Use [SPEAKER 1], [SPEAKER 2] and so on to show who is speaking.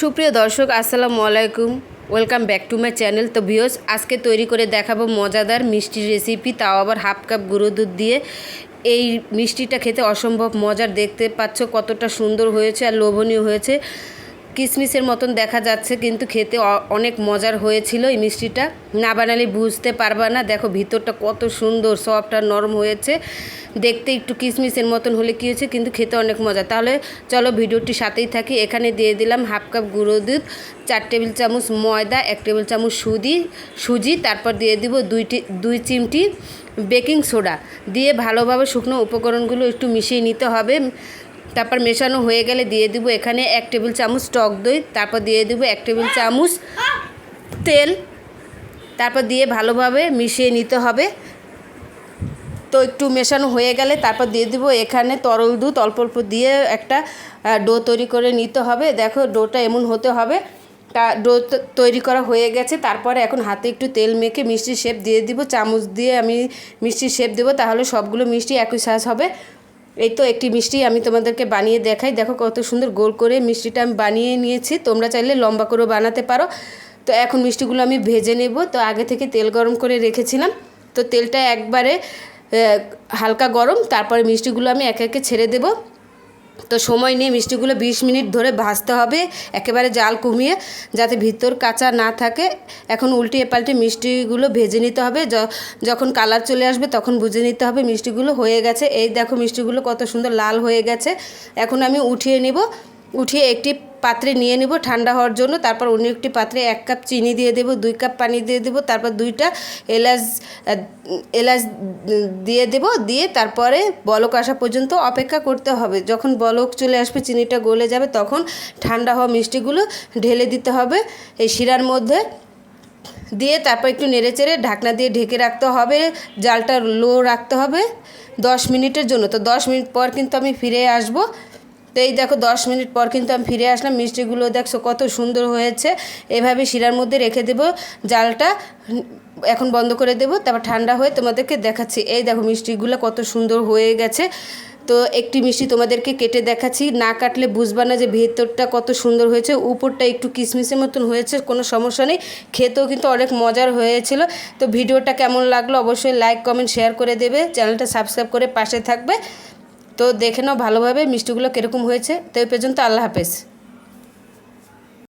[SPEAKER 1] সুপ্রিয় দর্শক, আসসালামু আলাইকুম। Welcome back to my channel তো ভিওস আজকে তৈরি করে দেখাবো মজাদার মিষ্টির রেসিপি তাও আবার হাফ কাপ গুঁড়ো দুধ দিয়ে। এই মিষ্টিটা খেতে অসম্ভব মজার। দেখতে পাচ্ছ কতটা সুন্দর হয়েছে আর লোভনীয় হয়েছে। কিসমিসের মতন দেখা যাচ্ছে, কিন্তু খেতে অনেক মজার হয়েছিল এই মিষ্টিটা। না বানালে বুঝতে পারবা না। দেখো ভিতরটা কত সুন্দর সফট আর নরম হয়েছে। দেখতে একটু কিসমিসের মতন হলে কী হয়েছে, কিন্তু খেতে অনেক মজা। তাহলে চলো ভিডিওটি সাথেই থাকি। এখানে দিয়ে দিলাম হাফ কাপ গুঁড়ো দুধ, চার টেবিল চামচ ময়দা, এক টেবিল চামচ সুদি, সুজি, তারপর দিয়ে দিব দুইটি, দুই চিমটি বেকিং সোডা। দিয়ে ভালোভাবে শুকনো উপকরণগুলো একটু মিশিয়ে নিতে হবে। তারপর মেশানো হয়ে গেলে দিয়ে দিব এখানে এক টেবিল চামচ টক দই, তারপর দিয়ে দিব এক টেবিল চামচ তেল, তারপর দিয়ে ভালোভাবে মিশিয়ে নিতে হবে। তো একটু মেশানো হয়ে গেলে তারপর দিয়ে দিব এখানে তরল দুধ, অল্প অল্প দিয়ে একটা ডো তৈরি করে নিতে হবে। দেখো ডোটা এমন হতে হবে। তা ডো তৈরি করা হয়ে গেছে। তারপরে এখন হাতে একটু তেল মেখে মিষ্টির শেপ দিয়ে দিব। চামচ দিয়ে আমি মিষ্টির শেপ দেবো, তাহলে সবগুলো মিষ্টি একই সাইজ হবে। এই তো একটি মিষ্টি আমি তোমাদেরকে বানিয়ে দেখাই। দেখো কত সুন্দর গোল করে মিষ্টিটা আমি বানিয়ে নিয়েছি। তোমরা চাইলে লম্বা করে বানাতে পারো। তো এখন মিষ্টিগুলো আমি ভেজে নেব। তো আগে থেকে তেল গরম করে রেখেছিলাম। তো তেলটা একবারে হালকা গরম। তারপরে মিষ্টিগুলো আমি একে একে ছেড়ে দেবো। তো সময় নিয়ে মিষ্টিগুলো বিশ মিনিট ধরে ভাজতে হবে, একেবারে জাল কমিয়ে যাতে ভিতর কাঁচা না থাকে। এখন উল্টিয়ে পাল্টে মিষ্টিগুলো ভেজে নিতে হবে যখন কালার চলে আসবে তখন বুঝে নিতে হবে মিষ্টিগুলো হয়ে গেছে। এই দেখো মিষ্টিগুলো কত সুন্দর লাল হয়ে গেছে। এখন আমি উঠিয়ে নিব। উঠিয়ে একটি পাত্রে নিয়ে নেব, ঠান্ডা হওয়ার জন্য। তারপর অন্য একটি পাত্রে এক কাপ চিনি দিয়ে দেবো, দুই কাপ পানি দিয়ে দেবো, তারপর দুইটা এলাচ এলাচ দিয়ে দেবো। দিয়ে তারপরে বলক আসা পর্যন্ত অপেক্ষা করতে হবে। যখন বলক চলে আসবে, চিনিটা গলে যাবে, তখন ঠান্ডা হওয়া মিষ্টিগুলো ঢেলে দিতে হবে এই শিরার মধ্যে। দিয়ে তারপর একটু নেড়েচেড়ে ঢাকনা দিয়ে ঢেকে রাখতে হবে, জালটা লো রাখতে হবে দশ মিনিটের জন্য। তো দশ মিনিট পর কিন্তু আমি ফিরে আসব। তো এই দেখো দশ মিনিট পর কিন্তু আমি ফিরে আসলাম। মিষ্টিগুলো দেখছ কত সুন্দর হয়েছে। এভাবে শিরার মধ্যে রেখে দেবো। জালটা এখন বন্ধ করে দেবো। তারপর ঠান্ডা হয়ে তোমাদেরকে দেখাচ্ছি। এই দেখো মিষ্টিগুলো কত সুন্দর হয়ে গেছে। তো একটি মিষ্টি তোমাদেরকে কেটে দেখাচ্ছি। না কাটলে বুঝবা না যে ভেতরটা কত সুন্দর হয়েছে। উপরটা একটু কিসমিসের মতন হয়েছে, কোনো সমস্যা নেই। খেতেও কিন্তু অনেক মজার হয়েছিল। তো ভিডিওটা কেমন লাগল অবশ্যই লাইক কমেন্ট শেয়ার করে দেবে। চ্যানেলটা সাবস্ক্রাইব করে পাশে থাকবে। তো দেখে নাও ভালোভাবে মিষ্টিগুলো কীরকম হয়েছে। তো এই পর্যন্ত আল্লাহ হাফেজ।